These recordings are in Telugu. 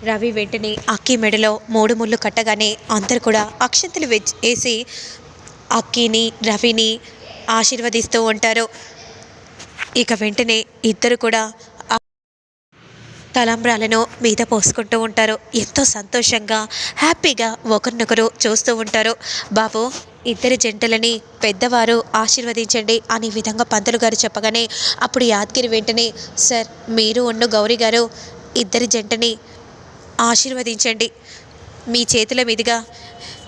రవి వెంటనే అక్కి మెడలో మూడు ముళ్ళు కట్టగానే అందరు కూడా అక్షంతలు వేసి అక్కిని రవిని ఆశీర్వదిస్తూ ఉంటారు. ఇక వెంటనే ఇద్దరు కూడా తలంబ్రాలను మీద పోసుకుంటూ ఉంటారు. ఎంతో సంతోషంగా హ్యాపీగా ఒకరినొకరు చూస్తూ ఉంటారు. బాబు ఇద్దరి జంటలని పెద్దవారు ఆశీర్వదించండి అనే విధంగా పంతులు గారు చెప్పగానే అప్పుడు యాదగిరి వెంటనే సార్ మీరు ఉన్న గౌరీ గారు ఇద్దరి జంటని ఆశీర్వదించండి. మీ చేతుల మీదుగా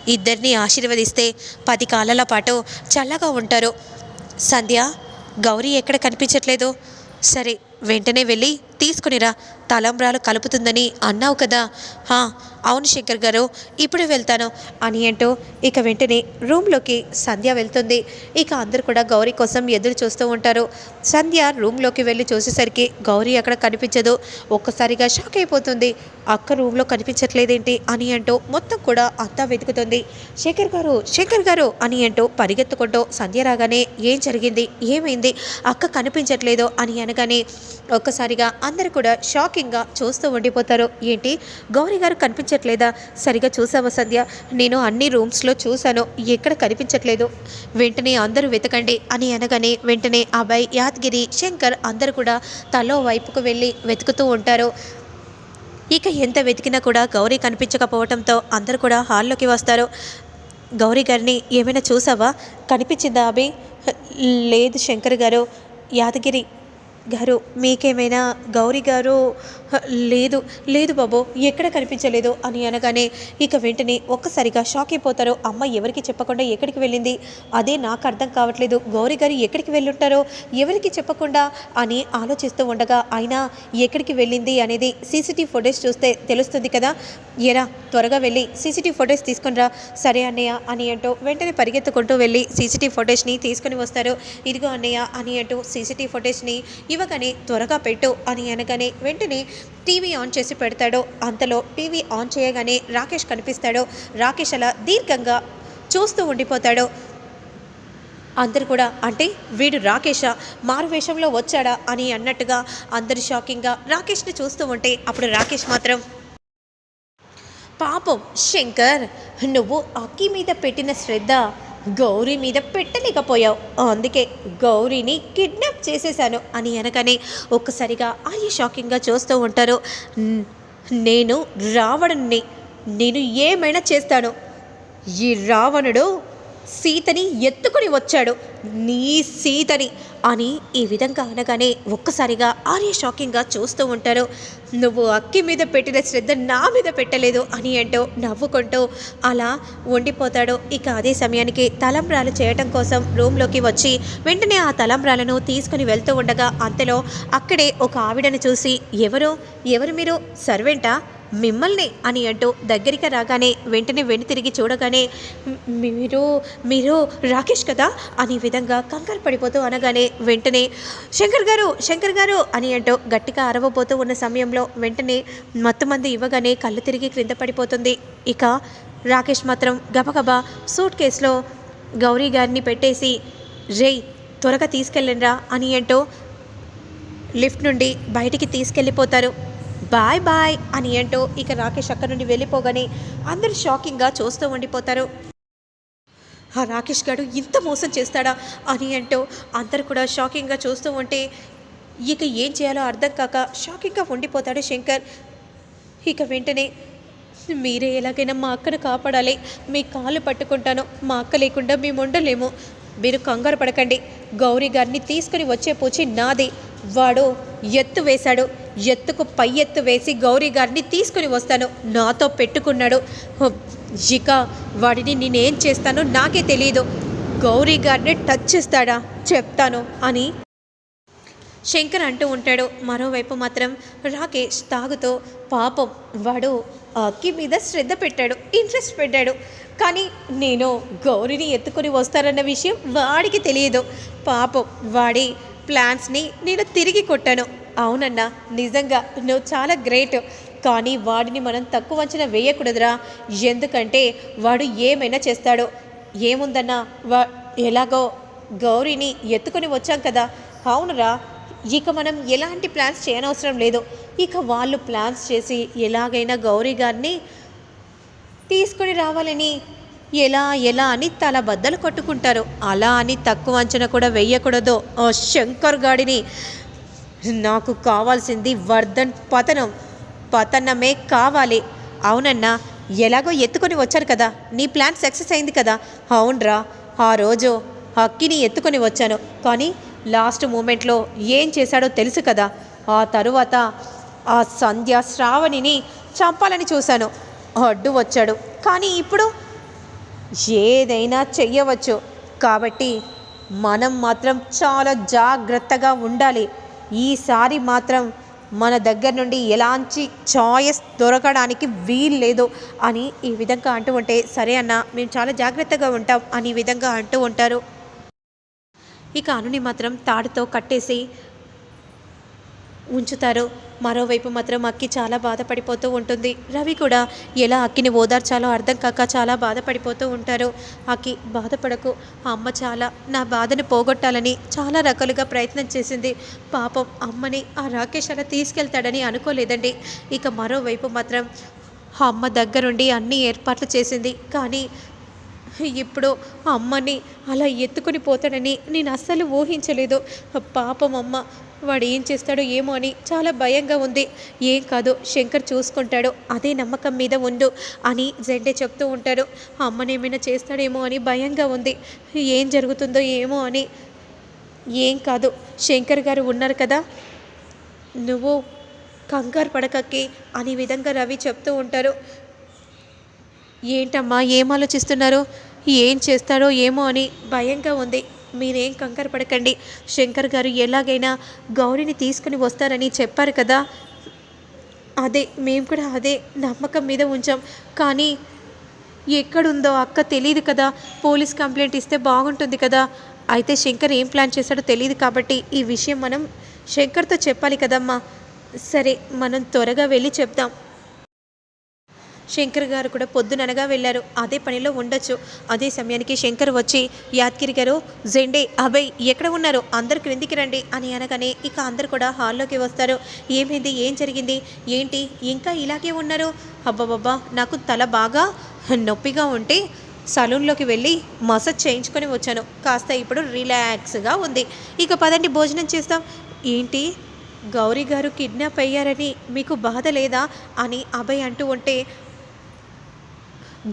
ఇద్దరిని ఆశీర్వదిస్తే పది కాలాల పాటు చల్లగా ఉంటారు. సంధ్య గౌరీ ఎక్కడ కనిపించట్లేదు. సరే వెంటనే వెళ్ళి తీసుకునిరా. తలంబ్రాలు కలుపుతుందని అన్నావు కదా. హా అవును శంకర్ గారు ఇప్పుడే వెళ్తాను అని అంటూ ఇక వెంటనే రూమ్లోకి సంధ్య వెళ్తుంది. ఇక అందరు కూడా గౌరీ కోసం ఎదురు చూస్తూ ఉంటారు. సంధ్య రూమ్లోకి వెళ్ళి చూసేసరికి గౌరీ అక్కడ కనిపించదు. ఒక్కసారిగా షాక్ అయిపోతుంది. అక్క రూమ్లో కనిపించట్లేదేంటి అని అంటూ మొత్తం కూడా అంతా వెతుకుతుంది. శేఖర్ గారు శేఖర్ గారు అని అంటూ పరిగెత్తుకుంటూ సంధ్య రాగానే ఏం జరిగింది? ఏమైంది? అక్క కనిపించట్లేదు అని అనగానే ఒక్కసారిగా అందరు కూడా షాకింగ్గా చూస్తూ ఉండిపోతారు. ఏంటి? గౌరీ గారు కనిపించట్లేదా? సరిగా చూసావా సంధ్య? నేను అన్ని రూమ్స్లో చూశాను. ఎక్కడ కనిపించట్లేదు. వెంటనే అందరూ వెతకండి అని అనగానే వెంటనే అభయ్ యాదగిరి శంకర్ అందరూ కూడా తలో వైపుకు వెళ్ళి వెతుకుతూ ఉంటారు. ఇక ఎంత వెతికినా కూడా గౌరీ కనిపించకపోవడంతో అందరూ కూడా హాల్లోకి వస్తారు. గౌరీ గారిని ఏమైనా చూసావా కనిపించిందా అభి లేదు శంకర్ గారు. యాదగిరి గారు మీకేమైనా గౌరీ గారు లేదు లేదు బాబు ఎక్కడ కనిపించలేదు అని అనగానే ఇక వెంటనే ఒక్కసారిగా షాక్ అయిపోతారు అమ్మ ఎవరికి చెప్పకుండా ఎక్కడికి వెళ్ళింది? అదే నాకు అర్థం కావట్లేదు. గౌరీ గారు ఎక్కడికి వెళ్ళుంటారో ఎవరికి చెప్పకుండా అని ఆలోచిస్తూ ఉండగా అయినా ఎక్కడికి వెళ్ళింది అనేది సీసీటీవీ ఫుటేజ్ చూస్తే తెలుస్తుంది కదా? ఎరా త్వరగా వెళ్ళి సీసీటీవీ ఫుటేజ్ తీసుకునిరా సరే అన్నయ్య అని అంటూ వెంటనే పరిగెత్తుకుంటూ వెళ్ళి సీసీటీవీ ఫుటేజ్ని తీసుకుని వస్తారు. ఇదిగో అన్నయ్య అని అంటూ సీసీటీవీ ఫుటేజ్ని ఇవ్వగానే త్వరగా పెట్టు అని అనగానే వెంటనే టీవీ ఆన్ చేసి పెడతాడు. అంతలో టీవీ ఆన్ చేయగానే రాకేష్ కనిపిస్తాడు. రాకేష్ అలా దీర్ఘంగా చూస్తూ ఉండిపోతాడు. అందరు కూడా అంటే వీడు రాకేషా? మారు వేషంలో వచ్చాడా? అని అన్నట్టుగా అందరు షాకింగ్గా రాకేష్ని చూస్తూ ఉంటే అప్పుడు రాకేష్ మాత్రం పాపం శంకర్ నువ్వు అక్కి మీద పెట్టిన శ్రద్ధ గౌరీ మీద పెట్టలేకపోయావు. అందుకే గౌరీని కిడ్నాప్ చేసేశాను అని అనగానే ఒక్కసారిగా ఆర్య షాకింగ్గా చూస్తూ ఉంటారు. నేను రావణుణ్ణి నేను ఏమైనా చేస్తాను. ఈ రావణుడు సీతని ఎత్తుకుని వచ్చాడు. నీ సీతని అని ఈ విధంగా అనగానే ఒక్కసారిగా ఆర్య షాకింగ్గా చూస్తూ ఉంటారు. నువ్వు అక్కి మీద పెట్టిన శ్రద్ధ నా మీద పెట్టలేదు అని అంటూ నవ్వుకుంటూ అలా ఉండిపోతాడు. ఇక అదే సమయానికి తలంబ్రాలు చేయటం కోసం రూమ్లోకి వచ్చి వెంటనే ఆ తలంబ్రాలను తీసుకుని వెళ్తూ ఉండగా అంతలో అక్కడే ఒక ఆవిడను చూసి ఎవరు? ఎవరు మీరు? సర్వెంటా? మిమ్మల్ని అని అంటూ దగ్గరికి రాగానే వెంటనే వెను తిరిగి చూడగానే మీరు మీరు రాకేష్ కదా? అనే విధంగా కంగారు పడిపోతూ అనగానే వెంటనే శంకర్ గారు శంకర్ గారు అని అంటూ గట్టిగా అరవబోతూ ఉన్న సమయంలో వెంటనే మత్తు మంది ఇవ్వగానే కళ్ళు తిరిగి క్రింద పడిపోతుంది. ఇక రాకేష్ మాత్రం గబగబా సూట్ కేసులో గౌరీ గారిని పెట్టేసి రేయ్ త్వరగా తీసుకెళ్ళండిరా అని అంటూ లిఫ్ట్ నుండి బయటికి తీసుకెళ్ళిపోతారు. బాయ్ బాయ్ అని అంటూ ఇక రాకేష్ అక్కడి నుండి వెళ్ళిపోగానే అందరూ షాకింగ్గా చూస్తూ ఉండిపోతారు. ఆ రాకేష్ గారు ఇంత మోసం చేస్తాడా అని అంటూ అందరు కూడా షాకింగ్గా చూస్తూ ఉంటే ఇక ఏం చేయాలో అర్థం కాక షాకింగ్గా ఉండిపోతాడు శంకర్. ఇక వెంటనే మీరే ఎలాగైనా మా అక్కను కాపాడాలి. మీ కాళ్ళు పట్టుకుంటాను. మా అక్క లేకుండా మేము ఉండలేము. మీరు కంగారు పడకండి. గౌరీ గారిని తీసుకుని వచ్చే పూచి నాది. వాడు ఎత్తు వేశాడు. ఎత్తుకు పై ఎత్తు వేసి గౌరీ గారిని తీసుకుని వస్తాను. నాతో పెట్టుకున్నాడు. హ, ఇక వాడిని నేనేం చేస్తానో నాకే తెలియదు గౌరీ గారిని టచ్ చేస్తాడా? చెప్తాను అని శంకర్ అంటూ ఉంటాడు. మరోవైపు మాత్రం రాకేష్ తాగుతూ పాపం వాడు అక్కి మీద శ్రద్ధ పెట్టాడు. ఇంట్రెస్ట్ పెట్టాడు. కానీ నేను గౌరిని ఎత్తుకొని వస్తారన్న విషయం వాడికి తెలియదు పాపం వాడి ప్లాన్స్ని నేను తిరిగి కొట్టాను. అవునన్నా నిజంగా నువ్వు చాలా గ్రేట్. కానీ వాడిని మనం తక్కువ అంచనా వేయకూడదురా. ఎందుకంటే వాడు ఏమైనా చేస్తాడు. ఏముందన్నా వా ఎలాగో గౌరీని ఎత్తుకొని వచ్చాం కదా. అవునురా ఇక మనం ఎలాంటి ప్లాన్స్ చేయనవసరం లేదు. ఇక వాళ్ళు ప్లాన్స్ చేసి ఎలాగైనా గౌరీ గారిని తీసుకొని రావాలని ఎలా ఎలా అని తల బద్దలు కొట్టుకుంటారు. అలా అని తక్కువ అంచనా కూడా వేయకూడదు. శంకర్ గాడిని నాకు కావాల్సింది వర్ధన్ పతనం. పతనమే కావాలి. అవునన్నా ఎలాగో ఎత్తుకొని వచ్చారు కదా. నీ ప్లాన్ సక్సెస్ అయింది కదా. అవునరా ఆ రోజు అక్కిని ఎత్తుకొని వచ్చాను. కానీ లాస్ట్ మూమెంట్లో ఏం చేశాడో తెలుసు కదా. ఆ తరువాత ఆ సంధ్య శ్రావణిని చంపాలని చూశాను. అడ్డు వచ్చాడు. కానీ ఇప్పుడు ఏదైనా చెయ్యవచ్చు. కాబట్టి మనం మాత్రం చాలా జాగ్రత్తగా ఉండాలి. ఈసారి మాత్రం మన దగ్గర నుండి ఎలాంటి చాయిస్ దొరకడానికి వీలు లేదు అని ఈ విధంగా అంటూ ఉంటే సరే అన్న మేము చాలా జాగ్రత్తగా ఉంటాం అని ఈ విధంగా అంటూ ఉంటారు. ఇక అనుని మాత్రం తాడుతో కట్టేసి ఉంచుతారు. మరోవైపు మాత్రం అక్కి చాలా బాధపడిపోతూ ఉంటుంది. రవి కూడా ఎలా అక్కిని ఓదార్చాలో అర్థం కాక చాలా బాధపడిపోతూ ఉంటారు. అక్కి బాధపడకు. ఆ అమ్మ చాలా నా బాధను పోగొట్టాలని చాలా రకాలుగా ప్రయత్నం చేసింది. పాపం అమ్మని ఆ రాకేష్ అలా తీసుకెళ్తాడని అనుకోలేదండి. ఇక మరోవైపు మాత్రం ఆ అమ్మ దగ్గరుండి అన్ని ఏర్పాట్లు చేసింది. కానీ ఇప్పుడు అమ్మని అలా ఎత్తుకొని పోతాడని నేను అస్సలు ఊహించలేదు. పాపం అమ్మ వాడు ఏం చేస్తాడో ఏమో అని చాలా భయంగా ఉంది. ఏం కాదు శంకర్ చూసుకుంటాడు అదే నమ్మకం మీద ఉండు అని జెండే చెప్తూ ఉంటాడు. అమ్మనేమైనా చేస్తాడేమో అని భయంగా ఉంది. ఏం జరుగుతుందో ఏమో అని ఏం కాదు శంకర్ గారు ఉన్నారు కదా నువ్వు కంగారు పడకక్కి అనే విధంగా రవి చెప్తూ ఉంటారు ఏంటమ్మా ఏం ఆలోచిస్తున్నారు? ఏం చేస్తాడో ఏమో అని భయంగా ఉంది. మీరేం కంగారు పడకండి. శంకర్ గారు ఎలాగైనా గౌరిని తీసుకుని వస్తారని చెప్పారు కదా. అదే మేము కూడా అదే నమ్మకం మీద ఉంచాం. కానీ ఎక్కడుందో అక్క తెలియదు కదా. పోలీస్ కంప్లైంట్ ఇస్తే బాగుంటుంది కదా. అయితే శంకర్ ఏం ప్లాన్ చేశాడో తెలియదు కాబట్టి ఈ విషయం మనం శంకర్తో చెప్పాలి కదమ్మా. సరే మనం త్వరగా వెళ్ళి చెప్దాం. శంకర్ గారు కూడా పొద్దుననగా వెళ్ళారు. అదే పనిలో ఉండొచ్చు. అదే సమయానికి శంకర్ వచ్చి యాద్గిరి గారు జెండే అభయ్ ఎక్కడ ఉన్నారు? అందరు క్రిందికి రండి అని అనగానే ఇక అందరు కూడా హాల్లోకి వస్తారు. ఏమైంది? ఏం జరిగింది? ఏంటి? ఇంకా ఇలాగే ఉన్నారు? అబ్బాబబ్బా నాకు తల బాగా నొప్పిగా ఉంటే సలూన్లోకి వెళ్ళి మసాజ్ చేయించుకొని వచ్చాను. కాస్త ఇప్పుడు రిలాక్స్గా ఉంది. ఇక పదండి భోజనం చేస్తాం. ఏంటి? గౌరీ గారు కిడ్నాప్ అయ్యారని మీకు బాధ లేదా? అని అభయ్ అంటూ ఉంటే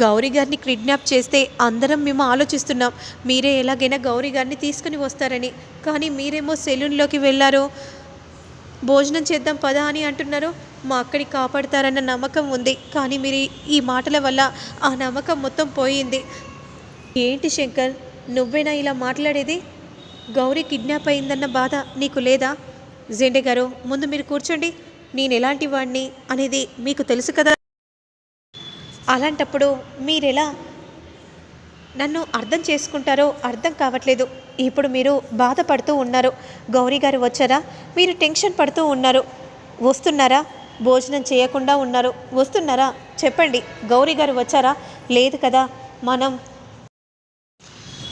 గౌరీ గారిని కిడ్నాప్ చేస్తే అందరం మేము ఆలోచిస్తున్నాం. మీరే ఎలాగైనా గౌరీ గారిని తీసుకుని వస్తారని. కానీ మీరేమో సెలూన్లోకి వెళ్ళారు. భోజనం చేద్దాం పదా అని అంటున్నారు. మా అక్కడి కాపాడతారన్న నమ్మకం ఉంది. కానీ మీరు ఈ మాటల వల్ల ఆ నమ్మకం మొత్తం పోయింది. ఏంటి శంకర్? నువ్వేనా ఇలా మాట్లాడేది? గౌరీ కిడ్నాప్ అయిందన్న బాధ నీకు లేదా? జెండే గారు ముందు మీరు కూర్చోండి. నేను ఎలాంటి వాడిని అనేది మీకు తెలుసు కదా? అలాంటప్పుడు మీరెలా? నన్ను అర్థం చేసుకుంటారో అర్థం కావట్లేదు. ఇప్పుడు మీరు బాధపడుతూ ఉన్నారు. గౌరీ గారు వచ్చారా? మీరు టెన్షన్ పడుతూ ఉన్నారు. వస్తున్నారా? భోజనం చేయకుండా ఉన్నారు. వస్తున్నారా? చెప్పండి. గౌరీ గారు వచ్చారా? లేదు కదా. మనం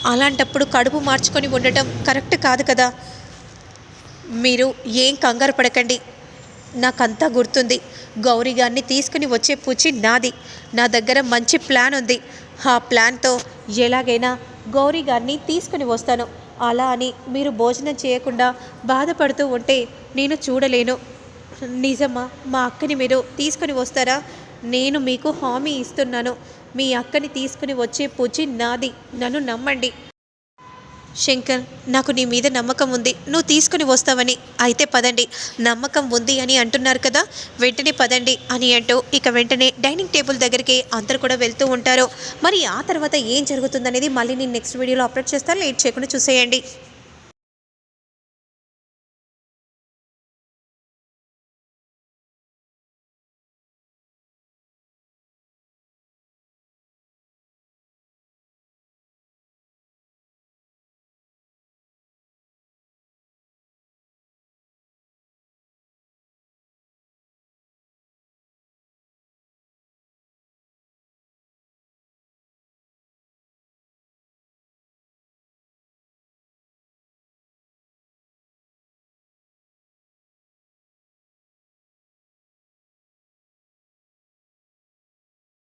అలాంటప్పుడు కడుపు మార్చుకొని ఉండటం కరెక్ట్ కాదు కదా. మీరు ఏం కంగారు పడకండి. నాకంతా గుర్తుంది. గౌరీ గారిని తీసుకుని వచ్చే పూచి నాది. నా దగ్గర మంచి ప్లాన్ ఉంది. ఆ ప్లాన్తో ఎలాగైనా గౌరీ గారిని తీసుకుని వస్తాను. అలా అని మీరు భోజనం చేయకుండా బాధపడుతూ ఉంటే నేను చూడలేను. నిజమా మా అక్కని మీరు తీసుకుని వస్తారా? నేను మీకు హామీ ఇస్తున్నాను. మీ అక్కని తీసుకుని వచ్చే పూచి నాది. నన్ను నమ్మండి. శంకర్ నాకు నీ మీద నమ్మకం ఉంది. నువ్వు తీసుకుని వస్తావని. అయితే పదండి. నమ్మకం ఉంది అని అంటున్నారు కదా? వెంటనే పదండి అని అంటూ ఇక వెంటనే డైనింగ్ టేబుల్ దగ్గరికి అందరు కూడా వెళ్తూ ఉంటారు. మరి ఆ తర్వాత ఏం జరుగుతుందనేది మళ్ళీ నేను నెక్స్ట్ వీడియోలో అప్లోడ్ చేస్తాను. లేట్ చేయకుండా చూసేయండి.